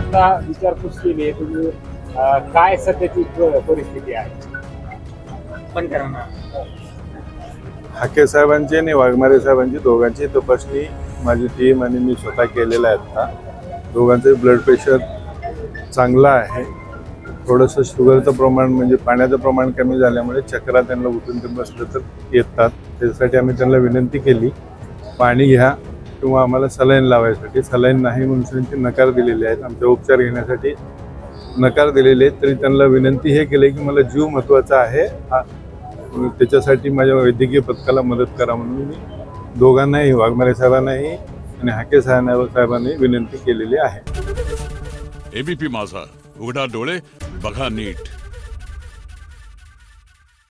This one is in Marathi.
विचारपूस केली आहे तुम्ही अं, काय सध्याची प- परिस्थिती आहे? पण करा ना. हाके साहेबांची आणि वाघमारे साहेबांची दोघांची तपासणी माझी टीम आणि मी स्वतः केलेला आहे आता दोघांचं ब्लड प्रेशर चांगलं आहे. थोडंसं शुगरचं प्रमाण म्हणजे पाण्याचं प्रमाण कमी झाल्यामुळे चक्रा त्यांना उठून ते बसलं तर येतात. त्यासाठी आम्ही त्यांना विनंती केली पाणी घ्या. किंवा आम्हाला सलाईन लावायसाठी सलाईन नाही म्हणून नकार दिलेले आहेत. आमचे उपचार घेण्यासाठी नकार दिलेले आहेत. तरी त्यांना विनंती हे केली की मला जीव महत्त्वाचा आहे. हा त्याच्यासाठी माझ्या वैद्यकीय पथकाला मदत करा म्हणून मी दोघांनाही वाघमारे साहेबांनाही आणि हाके साहेब साहेबांनी विनंती केलेली आहे. एबीपी माझा. उघडा डोळे बघा नीट.